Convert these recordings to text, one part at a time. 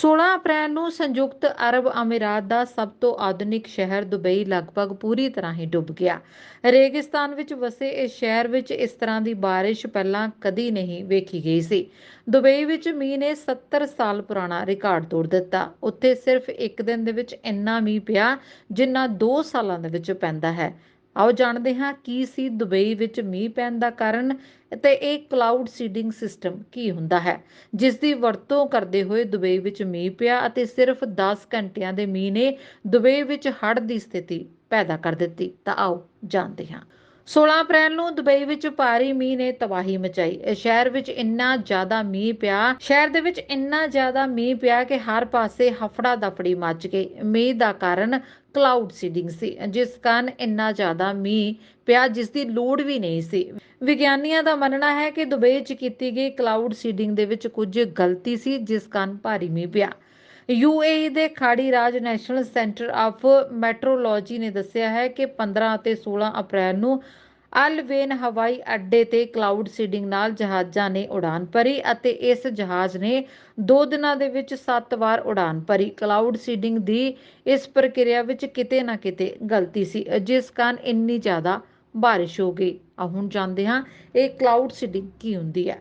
16 ਅਪ੍ਰੈਲ ਨੂੰ ਸੰਯੁਕਤ ਅਰਬ ਅਮੀਰਾਤ ਦਾ ਸਭ ਤੋਂ ਆਧੁਨਿਕ ਸ਼ਹਿਰ ਦੁਬਈ ਲਗਭਗ ਪੂਰੀ ਤਰ੍ਹਾਂ ਹੀ ਡੁੱਬ ਗਿਆ। ਰੇਗਿਸਤਾਨ ਵਿੱਚ ਵਸੇ ਇਸ ਸ਼ਹਿਰ ਵਿੱਚ ਇਸ ਤਰ੍ਹਾਂ ਦੀ ਬਾਰਿਸ਼ ਪਹਿਲਾਂ ਕਦੀ ਨਹੀਂ ਵੇਖੀ ਗਈ ਸੀ। ਦੁਬਈ ਵਿੱਚ ਮੀਂਹ ਨੇ 70 ਸਾਲ ਪੁਰਾਣਾ ਰਿਕਾਰਡ ਤੋੜ ਦਿੱਤਾ। ਉੱਥੇ ਸਿਰਫ ਇੱਕ ਦਿਨ ਦੇ ਵਿੱਚ ਇੰਨਾ ਮੀਂਹ ਪਿਆ, ਜਿੰਨਾ 2 ਸਾਲਾਂ ਦੇ ਵਿੱਚ ਪੈਂਦਾ ਹੈ। ਆਓ ਜਾਣਦੇ ਹਾਂ ਕੀ ਸੀ ਦੁਬਈ ਵਿੱਚ ਮੀਂਹ ਪੈਣ ਦਾ ਕਾਰਨ ਤੇ ਇਹ ਕਲਾਊਡ ਸੀਡਿੰਗ ਸਿਸਟਮ ਕੀ ਹੁੰਦਾ ਹੈ। ਜਿਸ ਦੀ ਵਰਤੋਂ ਕਰਦੇ ਹੋਏ ਦੁਬਈ ਵਿੱਚ ਮੀਂਹ ਪਿਆ ਅਤੇ ਸਿਰਫ 10 ਘੰਟਿਆਂ ਦੇ ਮੀਂਹ ਨੇ ਦੁਬਈ ਵਿੱਚ ਹੜ੍ਹ ਦੀ ਸਥਿਤੀ ਪੈਦਾ ਕਰ ਦਿੱਤੀ। ਤਾਂ ਆਓ ਜਾਣਦੇ ਹਾਂ। 16 ਅਪ੍ਰੈਲ ਨੂੰ ਦੁਬਈ ਵਿੱਚ ਭਾਰੀ ਮੀਂਹ ਨੇ ਤਬਾਹੀ ਮਚਾਈ। ਇਹ ਸ਼ਹਿਰ ਵਿੱਚ ਇੰਨਾ ਜ਼ਿਆਦਾ ਮੀਂਹ ਪਿਆ, ਸ਼ਹਿਰ ਦੇ ਵਿੱਚ ਇੰਨਾ ਜ਼ਿਆਦਾ ਮੀਂਹ ਪਿਆ ਕਿ ਹਰ ਪਾਸੇ ਹਫੜਾ ਦਫੜੀ ਮੱਚ ਗਈ। ਮੀਂਹ ਦਾ ਕਾਰਨ ਕਲਾਊਡ ਸੀਡਿੰਗ ਸੀ, ਜਿਸ ਕਾਰਨ ਇੰਨਾ ਜ਼ਿਆਦਾ ਮੀਂਹ ਪਿਆ ਜਿਸ ਦੀ ਲੋੜ ਵੀ ਨਹੀਂ ਸੀ। ਵਿਗਿਆਨੀਆਂ ਦਾ ਮੰਨਣਾ ਹੈ ਕਿ ਦੁਬਈ 'ਚ ਕੀਤੀ ਗਈ ਕਲਾਊਡ ਸੀਡਿੰਗ ਦੇ ਵਿੱਚ ਕੁਝ ਗਲਤੀ ਸੀ, ਜਿਸ ਕਾਰਨ ਭਾਰੀ ਮੀਂਹ ਪਿਆ। ਯੂਏਈ ਦੇ ਖਾੜੀ ਰਾਜ ਨੈਸ਼ਨਲ ਸੈਂਟਰ ਆਫ ਮੈਟਰੋਲੋਜੀ ਨੇ ਦੱਸਿਆ ਹੈ ਕਿ 15 ਅਤੇ 16 ਅਪ੍ਰੈਲ ਨੂੰ ਅਲਵੇਨ ਹਵਾਈ ਅੱਡੇ ਤੇ ਕਲਾਊਡ ਸੀਡਿੰਗ ਨਾਲ ਜਹਾਜ਼ਾਂ ਨੇ ਉਡਾਨ ਭਰੀ ਅਤੇ ਇਸ ਜਹਾਜ਼ ਨੇ 2 ਦਿਨਾਂ ਦੇ ਵਿੱਚ 7 ਵਾਰ ਉਡਾਨ ਭਰੀ। ਕਲਾਊਡ ਸੀਡਿੰਗ ਦੀ ਇਸ ਪ੍ਰਕਿਰਿਆ ਵਿੱਚ ਕਿਤੇ ਨਾ ਕਿਤੇ ਗਲਤੀ ਸੀ, ਜਿਸ ਕਾਰਨ ਇੰਨੀ ਜ਼ਿਆਦਾ ਬਾਰਿਸ਼ ਹੋ ਗਈ। ਆ ਹੁਣ ਜਾਣਦੇ ਹਾਂ ਇਹ ਕਲਾਊਡ ਸੀਡਿੰਗ ਕੀ ਹੁੰਦੀ ਹੈ।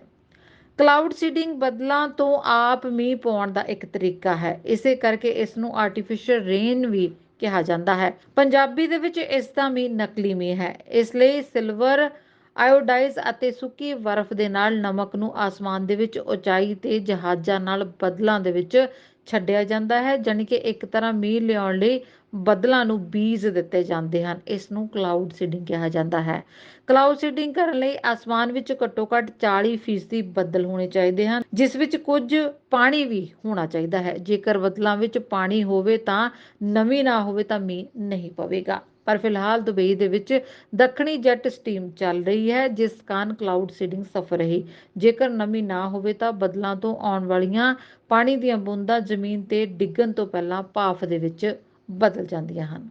ਕਲਾਊਡ ਸੀਡਿੰਗ ਬਦਲਾਂ ਤੋਂ ਆਪ ਮੀਂਹ ਪਾਉਣ ਦਾ ਇੱਕ ਤਰੀਕਾ ਹੈ। ਇਸੇ ਕਰਕੇ ਇਸ ਨੂੰ ਆਰਟੀਫੀਸ਼ੀਅਲ ਰੇਨ ਵੀ ਕਿਹਾ ਜਾਂਦਾ ਹੈ। ਪੰਜਾਬੀ ਦੇ ਵਿੱਚ ਇਸ ਦਾ ਮੀਂਹ ਨਕਲੀ ਮੀਂਹ ਹੈ। ਇਸ ਲਈ ਸਿਲਵਰ ਆਇਓਡਾਈਜ਼ ਅਤੇ ਸੁੱਕੀ ਬਰਫ਼ ਦੇ ਨਾਲ ਨਮਕ ਨੂੰ ਆਸਮਾਨ ਦੇ ਵਿੱਚ ਉਚਾਈ ਤੇ ਜਹਾਜ਼ਾਂ ਨਾਲ ਬੱਦਲਾਂ ਦੇ ਵਿੱਚ ਛੱਡਿਆ ਜਾਂਦਾ ਹੈ। ਜਾਣੀ ਕਿ ਇੱਕ ਤਰ੍ਹਾਂ ਮੀਂਹ ਲਿਆਉਣ ਲਈ ਬੱਦਲਾਂ ਨੂੰ ਬੀਜ ਦਿੱਤੇ ਜਾਂਦੇ ਹਨ। ਇਸ ਨੂੰ ਕਲਾਊਡ ਸੀਡਿੰਗ ਕਿਹਾ ਜਾਂਦਾ ਹੈ। ਕਲਾਊਡ ਸੀਡਿੰਗ ਕਰਨ ਲਈ ਆਸਮਾਨ ਵਿੱਚ ਘੱਟੋ-ਘੱਟ 40% ਬੱਦਲ ਹੋਣੇ ਚਾਹੀਦੇ ਹਨ, ਜਿਸ ਵਿੱਚ ਕੁਝ ਪਾਣੀ ਵੀ ਹੋਣਾ ਚਾਹੀਦਾ ਹੈ। ਜੇਕਰ ਬੱਦਲਾਂ ਵਿੱਚ ਪਾਣੀ ਹੋਵੇ ਤਾਂ ਨਮੀ ਨਾ ਹੋਵੇ ਤਾਂ ਮੀਂਹ ਨਹੀਂ ਪਵੇਗਾ। ਪਰ ਫਿਲਹਾਲ ਦੁਬਈ ਦੇ ਵਿੱਚ ਦੱਖਣੀ ਜੈਟ ਸਟੀਮ ਚੱਲ ਰਹੀ ਹੈ, ਜਿਸ ਕਾਰਨ ਕਲਾਊਡ ਸੀਡਿੰਗ ਸਫਲ ਰਹੀ। ਜੇਕਰ ਨਮੀ ਨਾ ਹੋਵੇ ਤਾਂ ਬੱਦਲਾਂ ਤੋਂ ਆਉਣ ਵਾਲੀਆਂ ਪਾਣੀ ਦੀਆਂ ਬੂੰਦਾਂ ਜ਼ਮੀਨ ਤੇ ਡਿੱਗਣ ਤੋਂ ਪਹਿਲਾਂ ਭਾਫ਼ ਦੇ ਵਿੱਚ ਬਦਲ ਜਾਂਦੀਆਂ ਹਨ।